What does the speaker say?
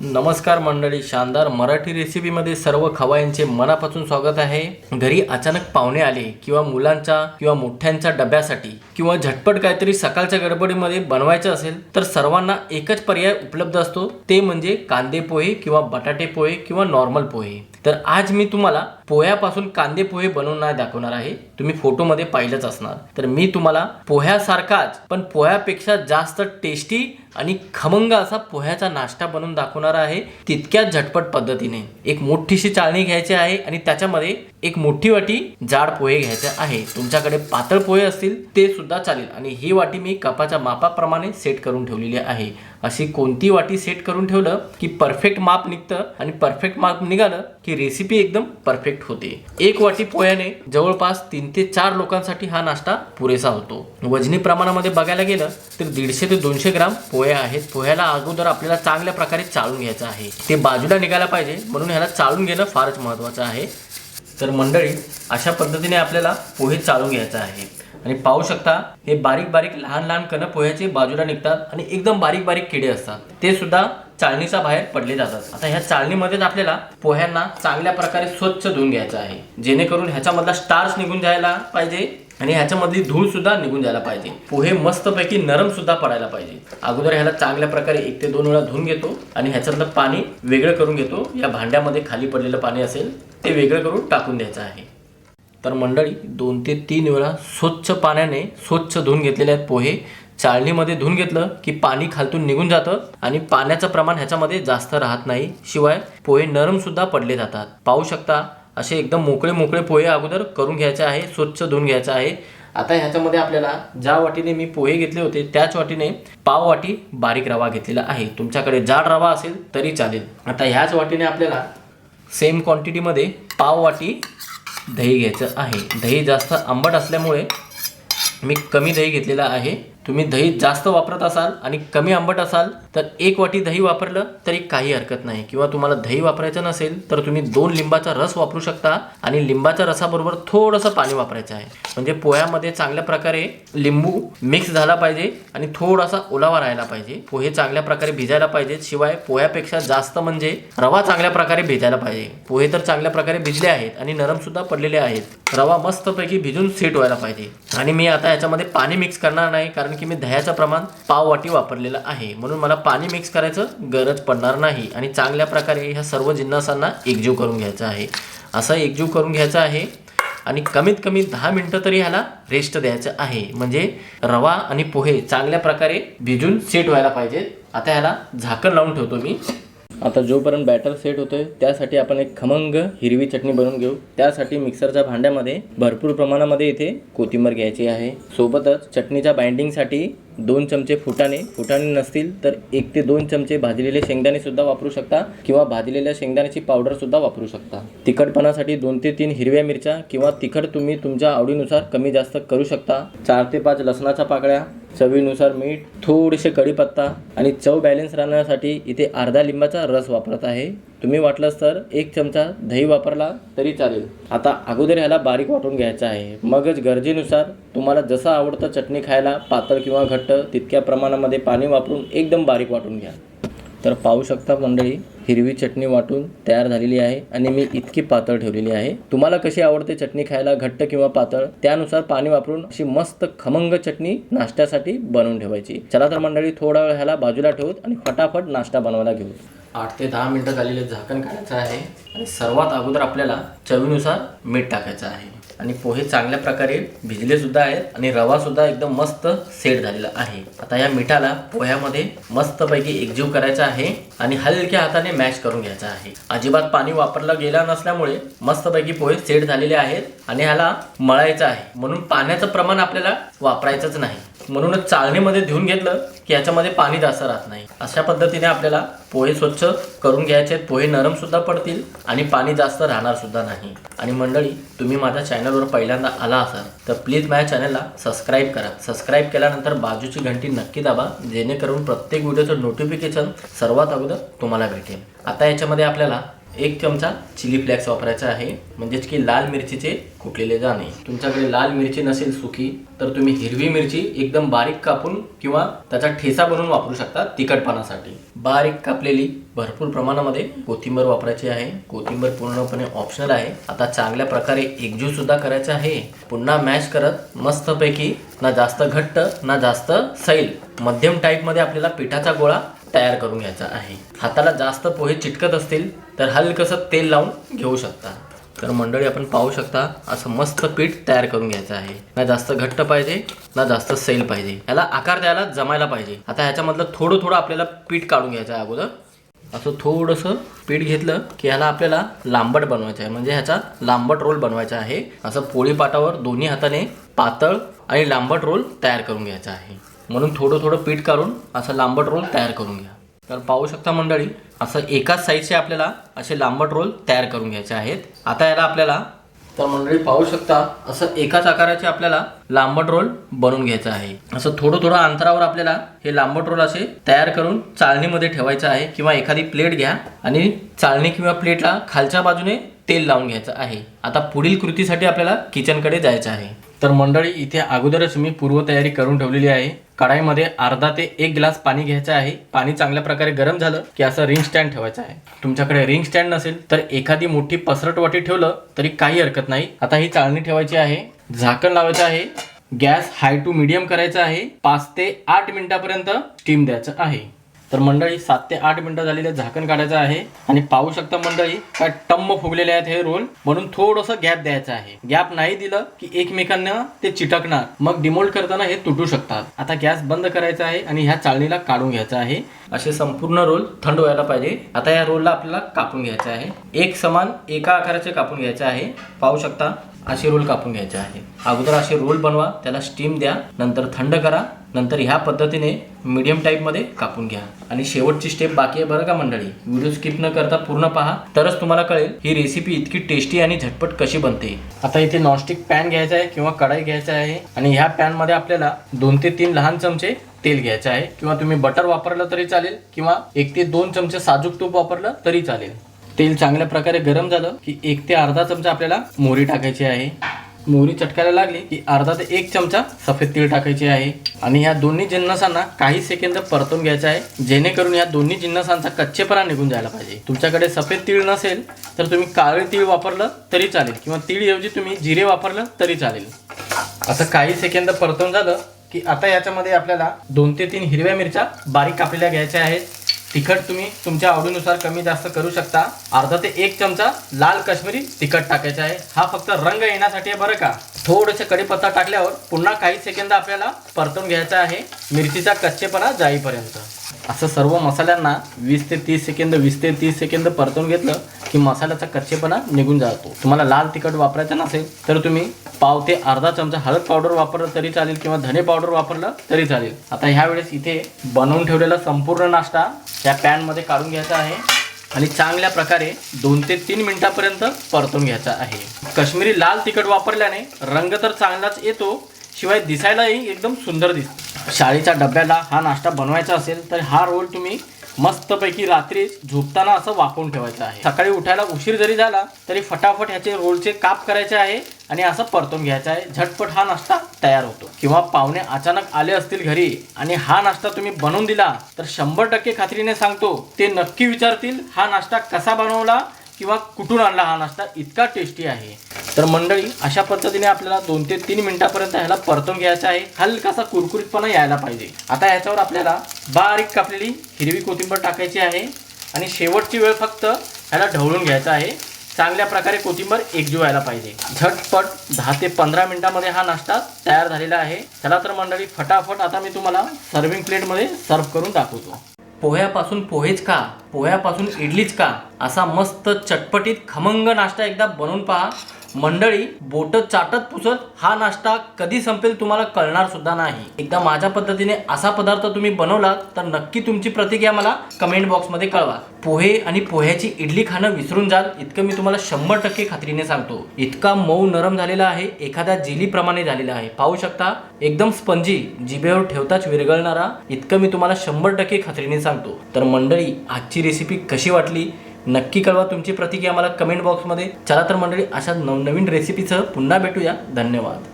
नमस्कार मंडळी शानदार मराठी रेसिपीमध्ये सर्व खवायांचे मनापासून स्वागत आहे. घरी अचानक पाहुणे आले किंवा मुलांच्या किंवा मोठ्यांच्या डब्यासाठी किंवा झटपट काहीतरी सकाळच्या गडबडीमध्ये बनवायचं असेल तर सर्वांना एकच पर्याय उपलब्ध असतो. ते म्हणजे कांदे पोहे किंवा बटाटे पोहे किंवा नॉर्मल पोहे. तर आज मी तुम्हाला पोह्यापासून कांदे पोहे बनवून नाही दाखवणार आहे. तुम्ही फोटोमध्ये पाहिलंच असणार. तर मी तुम्हाला पोह्यासारखाच पण पोह्यापेक्षा जास्त टेस्टी आणि खमंग असा पोह्याचा नाश्ता बनवून दाखवणार आहे तितक्याच झटपट पद्धतीने. एक मोठीशी चाळणी घ्यायची आहे आणि त्याच्यामध्ये एक मोठी वाटी जाड पोहे घ्यायचे आहे. तुमच्याकडे पातळ पोहे असतील ते सुद्धा चालेल. आणि ही वाटी मी कपाच्या मापाप्रमाणे सेट करून ठेवलेली आहे. अशी कोणती वाटी सेट करून ठेवलं की परफेक्ट माप निघतं आणि परफेक्ट माप निघालं की रेसिपी एकदम परफेक्ट होते. एक वाटी पोह्याने जवळपास तीन ते चार लोकांसाठी हा नाश्ता पुरेसा होतो. वजनी प्रमाणामध्ये बघायला गेलं तर दीडशे ते दोनशे ग्राम पोहे आहेत. पोह्याला अगोदर आपल्याला चांगल्या प्रकारे चाळून घ्यायचं आहे. ते बाजूला निघायला पाहिजे म्हणून ह्याला चाळून घेणं फारच महत्त्वाचं आहे. तर मंडळी अशा पद्धतीने आपल्याला पोहे चाळून घ्यायचं आहे. आणि पाहू शकता हे बारीक बारीक लहान लहान कण पोह्याचे बाजूला निघतात आणि एकदम बारीक बारीक किडे असतात. ते सुद्धा चाळणीच्या बाहेर पडले जातात. आता ह्या चाळणीमध्येच आपल्याला पोह्यांना चांगल्या प्रकारे स्वच्छ धुवून घ्यायचं आहे. जेणेकरून ह्याच्यामधला स्टार्च निघून जायला पाहिजे आणि ह्याच्यामधली धूळ सुद्धा निघून जायला पाहिजे. पोहे मस्तपैकी नरम सुद्धा पडायला पाहिजे. अगोदर ह्याला चांगल्या प्रकारे एक ते दोन वेळा धुवून घेतो आणि ह्याच्यातलं पाणी वेगळं करून घेतो. या भांड्यामध्ये खाली पडलेलं पाणी असेल ते वेगळं करून टाकून द्यायचं आहे. तर मंडळी दोन ते तीन वेळा स्वच्छ पाण्याने स्वच्छ धुवून घेतलेले आहेत पोहे. चाळणीमध्ये धुवून घेतलं की पाणी खालतून निघून जातं आणि पाण्याचं प्रमाण ह्याच्यामध्ये जास्त राहत नाही. शिवाय पोहे नरम सुद्धा पडले जातात. पाहू शकता असे एकदम मोकळे मोकळे पोहे अगोदर करून घ्यायचे आहे स्वच्छ धुवून घ्यायचं आहे. आता ह्याच्यामध्ये आपल्याला ज्या वाटीने मी पोहे घेतले होते त्याच वाटीने पाव वाटी बारीक रवा घेतलेला आहे. तुमच्याकडे जाड रवा असेल तरी चालेल. आता ह्याच वाटीने आपल्याला सेम क्वांटिटीमध्ये पाव वाटी दही घ्यायचं आहे. दही जास्त आंबट असल्यामुळे मी कमी दही घेतलेलं आहे. तुम्ही दही जास्त वापरत असाल आणि कमी आंबट असाल तर एक वाटी दही वापरलं तरी काही हरकत नाही. किंवा तुम्हाला दही वापरायचं नसेल तर तुम्ही दोन लिंबाचा रस वापरू शकता आणि लिंबाच्या रसाबरोबर थोडंसं पाणी वापरायचं आहे. म्हणजे पोह्यामध्ये चांगल्या प्रकारे लिंबू मिक्स झाला पाहिजे आणि थोडासा ओलावा राहायला पाहिजे. पोहे चांगल्या प्रकारे भिजायला पाहिजेत शिवाय पोह्यापेक्षा जास्त म्हणजे रवा चांगल्या प्रकारे भिजायला पाहिजे. पोहे तर चांगल्या प्रकारे भिजले आहेत आणि नरम सुद्धा पडलेले आहेत. रवा मस्तपैकी भिजून सेट व्हायला पाहिजे. आणि मी आता याच्यामध्ये पाणी मिक्स करणार नाही कारण की मी दह्याचं प्रमाण पाव वाटी वापरलेलं आहे. म्हणून मला पाणी मिक्स करायचं गरज पडणार नाही आणि चांगल्या प्रकारे ह्या सर्व जिन्नसांना एकजीव करून घ्यायचं आहे. असं एकजीव करून घ्यायचं आहे आणि कमीत कमी दहा मिनटं तरी ह्याला रेस्ट द्यायचं आहे. म्हणजे रवा आणि पोहे चांगल्या प्रकारे भिजून सेट व्हायला पाहिजेत. आता ह्याला झाकण लावून ठेवतो मी. आता जोपर्यंत बॅटर सेट होतोय त्यासाठी आपण एक खमंग हिरवी चटणी बनवून घेऊ. त्यासाठी मिक्सरच्या भांड्यामध्ये भरपूर प्रमाणामध्ये इथे कोथिंबीर घ्यायची आहे. सोबतच चटणीच्या बाइंडिंगसाठी दोन चमचे फुटाणे. फुटाणे नसतील तर एक ते दोन चमचे भाजलेले शेंगदाणे सुद्धा वापरू शकता किंवा भाजलेल्या शेंगदाण्याची पावडर सुद्धा वापरू शकता. तिखटपणासाठी दोन ते तीन हिरव्या मिरच्या किंवा तिखट तुम्ही तुमच्या आवडीनुसार कमी जास्त करू शकता. चार ते पाच लसणाच्या पाकळ्या चवीनुसार मीठ थोडेसे कढीपत्ता आणि चव बॅलन्स राहण्यासाठी इथे अर्धा लिंबाचा रस वापरत आहे. तुम्ही वाटलंच तर एक चमचा दही वापरला तरी चालेल. आता अगोदर ह्याला बारीक वाटून घ्यायचं आहे. मगच गरजेनुसार तुम्हाला जसं आवडतं चटणी खायला पातळ किंवा घट्ट तितक्या प्रमाणामध्ये पाणी वापरून एकदम बारीक वाटून घ्या. तर पाहू शकता मंडळी हिरवी चटणी वाटून तयार झालेली आहे आणि मी इतकी पातळ ठेवलेली आहे. तुम्हाला कशी आवडते चटणी खायला घट्ट किंवा पातळ? त्यानुसार पाणी वापरून अशी मस्त खमंग चटणी नाश्त्यासाठी बनवून ठेवायची. चला तर मंडळी थोडा वेळ ह्याला बाजूला ठेवूत आणि फटाफट नाश्ता बनवायला घेऊ आठ ते दहा मिनटं झालेले झाकण काढायचं आहे आणि सर्वात अगोदर आपल्याला चवीनुसार मीठ टाकायचं आहे. आणि पोहे चांगल्या प्रकारे भिजले सुद्धा आहेत आणि रवा सुद्धा एकदम मस्त सेट झालेला आहे. आता या मिठाला पोह्यामध्ये मस्तपैकी एकजीव करायचा आहे आणि हलक्या हाताने मॅश करून घ्यायचा आहे. अजिबात पाणी वापरलं गेलं नसल्यामुळे मस्तपैकी पोहे सेट झालेले आहेत आणि ह्याला मळायचं आहे. म्हणून पाण्याचं प्रमाण आपल्याला वापरायचंच नाही. म्हणूनच चाळणीमध्ये धुवून घेतलं की याच्यामध्ये पाणी जास्त राहत नाही. अशा पद्धतीने आपल्याला पोहे स्वच्छ करून घ्यायचे आहेत. पोहे नरम सुद्धा पडतील आणि पाणी जास्त राहणार सुद्धा नाही. आणि मंडळी तुम्ही माझ्या चॅनलवर पहिल्यांदा आला असाल तर प्लीज माझ्या चॅनलला सबस्क्राईब करा. सबस्क्राईब केल्यानंतर बाजूची घंटी नक्की दाबा जेणेकरून प्रत्येक व्हिडिओचं नोटिफिकेशन सर्वात अगोदर तुम्हाला भेटेल. आता याच्यामध्ये आपल्याला एक चमचा चिली फ्लेक्स वापरायचा आहे. म्हणजेच की लाल मिरचीचे कुटलेले दाणे. तुमच्याकडे लाल मिरची नसेल सुकी तर तुम्ही हिरवी मिरची एकदम बारीक कापून किंवा त्याचा ठेसा बनवून वापरू शकता तिखटपणासाठी. बारीक कापलेली भरपूर प्रमाणामध्ये कोथिंबर वापरायची आहे. कोथिंबर पूर्णपणे ऑप्शनल आहे. आता चांगल्या प्रकारे एकजीव सुद्धा करायचं आहे. पुन्हा मॅश करत मस्तपैकी ना जास्त घट्ट ना जास्त सैल. मध्यम टाईपमध्ये आपल्याला पिठाचा गोळा तयार करून घ्यायचा आहे. हाताला जास्त पोहे चिटकत असतील तर हलकसं तेल लावून घेऊ शकता. तर मंडळी आपण पाहू शकता असं मस्त पीठ तयार करून घ्यायचं आहे. ना जास्त घट्ट पाहिजे ना जास्त सैल पाहिजे. याला आकार द्यायला जमायला पाहिजे. आता ह्याच्यामधलं थोडं थोडं आपल्याला पीठ काढून घ्यायचं आहे अगोदर. असं थोडंसं पीठ घेतलं की ह्याला आपल्याला लांबट बनवायचं आहे. म्हणजे ह्याचा लांबट रोल बनवायचा आहे. असं पोळी पाटावर दोन्ही हाताने पातळ आणि लांबट रोल तयार करून घ्यायचा आहे. म्हणून थोडं थोडं पीठ काढून असं लांबट रोल तयार करून घ्या. तर पाहू शकता मंडळी असं एकाच साईजचे आपल्याला असे लांबट रोल तयार करून घ्यायचे आहेत. आता याला आपल्याला तर मंडळी पाहू शकता असं एकाच आकाराचे आपल्याला लांबट रोल बनवून घ्यायचं आहे. असं थोडं थोडं अंतरावर आपल्याला हे लांबट रोल असे तयार करून चाळणीमध्ये ठेवायचं आहे किंवा एखादी प्लेट घ्या आणि चाळणी किंवा प्लेटला खालच्या बाजूने तेल लावून घ्यायचं आहे. आता पुढील कृतीसाठी आपल्याला किचनकडे जायचं आहे. तर मंडळी इथे अगोदरच मी पूर्वतयारी करून ठेवलेली आहे. कढाईमध्ये अर्धा ते एक ग्लास पाणी घ्यायचं आहे. पाणी चांगल्या प्रकारे गरम झालं की असं रिंग स्टँड ठेवायचं आहे. तुमच्याकडे रिंग स्टँड नसेल तर एखादी मोठी पसरट वाटी ठेवलं तरी काही हरकत नाही. आता ही चाळणी ठेवायची आहे. झाकण लावायचं आहे. गॅस हाय टू मिडियम करायचा आहे. पाच ते आठ मिनिटापर्यंत स्टीम द्यायचं आहे. तर मंडळी सात ते आठ मिनिटं झालेले झाकण काढायचं आहे. आणि पाहू शकता मंडळी काय टम्म फुगलेले आहेत हे रोल. म्हणून थोडंसं गॅप द्यायचं आहे. गॅप नाही दिलं की एकमेकांना ते चिटकणार. मग डिमोल्ड करताना हे तुटू शकतात. आता गॅस बंद करायचा आहे आणि ह्या चाळणीला काढून घ्यायचा आहे. असे संपूर्ण रोल थंड व्हायला पाहिजे. आता या रोलला आपल्याला कापून घ्यायचा आहे. एक समान एका आकाराचे कापून घ्यायचे आहे. पाहू शकता. असे रोल कापून घ्यायचे आहे. अगोदर असे रोल बनवा त्याला स्टीम द्या नंतर थंड करा नंतर ह्या पद्धतीने मीडियम टाईपमध्ये कापून घ्या. आणि शेवटची स्टेप बाकी आहे बरं का मंडळी? व्हिडिओ स्किप न करता पूर्ण पहा. तरच तुम्हाला कळेल ही रेसिपी इतकी टेस्टी आणि झटपट कशी बनते. आता इथे नॉनस्टिक पॅन घ्यायचा आहे किंवा कढाई घ्यायचा आहे. आणि ह्या पॅनमध्ये आपल्याला दोन ते तीन लहान चमचे तेल घ्यायचं आहे. किंवा तुम्ही बटर वापरलं तरी चालेल किंवा एक ते दोन चमचे साजूक तूप वापरलं तरी चालेल. तेल चांगल्या प्रकारे गरम झालं की एक ते अर्धा चमचा आपल्याला मोहरी टाकायची आहे. मोहरी चटकायला लागली की अर्धा ते एक चमचा सफेद तीळ टाकायचे आहे. आणि ह्या दोन्ही जिन्नसांना काही सेकंद परतून घ्यायचं आहे. जेणेकरून या दोन्ही जिन्नसांचा कच्चेपणा निघून जायला पाहिजे. तुमच्याकडे सफेद तीळ नसेल तर तुम्ही काळे तीळ वापरलं तरी चालेल किंवा तीळऐवजी तुम्ही जिरे वापरलं तरी चालेल. असं काही सेकंद परतून झालं की आता याच्यामध्ये आपल्याला दोन ते तीन हिरव्या मिरच्या बारीक कापलेल्या घ्यायच्या आहेत. तिखट तुम्ही तुमच्या आवडीनुसार कमी जास्त करू शकता. अर्धा ते एक चमचा लाल काश्मीरी तिखट टाकायचा आहे. हा फक्त रंग येण्यासाठी आहे बरं का. थोडेसे कढीपत्ता टाकल्यावर पुन्हा काही सेकंद आपल्याला परतून घ्यायचा आहे. मिरचीचा कच्चेपणा जाईपर्यंत. असं सर्व मसाल्यांना वीस ते तीस सेकंद वीस ते तीस सेकंद परतून घेतलं की मसाल्याचा कच्चेपणा निघून जातो. तुम्हाला लाल तिखट वापरायचं नसेल तर तुम्ही पाव ते अर्धा चमचा हळद पावडर वापरलं तरी चालेल किंवा धने पावडर वापरलं तरी चालेल. आता ह्या वेळेस इथे बनवून ठेवलेला संपूर्ण नाश्ता त्या पॅनमध्ये काढून घ्यायचा आहे आणि चांगल्या प्रकारे दोन ते तीन मिनिटापर्यंत परतून घ्यायचा आहे. कश्मीरी लाल तिखट वापरल्याने रंग तर चांगलाच येतो शिवाय दिसायलाही एकदम सुंदर दिसतो. शाळेच्या डब्याला हा नाश्ता बनवायचा असेल तर हा रोल तुम्ही मस्तपैकी रात्री झोपताना असं वापरून ठेवायचं आहे. सकाळी उठायला उशीर जरी झाला तरी फटाफट ह्याचे रोलचे काप करायचे आहे आणि असं परतून घ्यायचं आहे. झटपट हा नाश्ता तयार होतो. किंवा पाहुणे अचानक आले असतील घरी आणि हा नाश्ता तुम्ही बनवून दिला तर शंभर टक्के खात्रीने सांगतो ते नक्की विचारतील हा नाश्ता कसा बनवला किंवा कुठून आणला हा नाश्ता. इतका टेस्टी आहे. तर मंडळी अशा पद्धतीने आपल्याला दोन ते तीन मिनिटापर्यंत ह्याला परतून घ्यायचा आहे. हलकासा कुरकुरीतपणा यायला पाहिजे. आता ह्याच्यावर आपल्याला बारीक कापलेली हिरवी कोथिंबीर टाकायची आहे आणि शेवटची वेळ फक्त ह्याला ढवळून घ्यायचा आहे. चांगल्या प्रकारे कोथिंबर एकजीव व्हायला पाहिजे. झटपट दहा ते पंधरा मिनिटामध्ये हा नाश्ता तयार झालेला आहे. चला तर मंडळी फटाफट आता मी तुम्हाला सर्विंग प्लेटमध्ये सर्व करून दाखवतो. पोह्यापासून पोहेच का पोह्यापासून इडलीच का असा मस्त चटपटीत खमंग नाश्ता एकदा बनवून पहा. मंडळी बोट चाटत पुसत हा नाश्ता कधी संपेल तुम्हाला कळणार सुद्धा नाही. एकदा माझ्या पद्धतीने असा पदार्थ तुम्ही बनवला तर नक्की तुमची प्रतिक्रिया मला कमेंट बॉक्समध्ये कळवा. पोहे आणि पोह्याची इडली खाणं विसरून जाल इतकं मी तुम्हाला शंभर टक्के खात्रीने सांगतो. इतका मऊ नरम झालेला आहे एखाद्या जेलीप्रमाणे झालेला आहे. पाहू शकता एकदम स्पंजी जिभेवर ठेवताच विरघळणारा इतकं मी तुम्हाला शंभर टक्के खात्रीने सांगतो. तर मंडळी आजची रेसिपी कशी वाटली? नक्की कळवा तुमची प्रतिक्रिया मला कमेंट बॉक्समध्ये. चला तर मंडळी अशा नवनवीन रेसिपीसह पुन्हा भेटूया. धन्यवाद.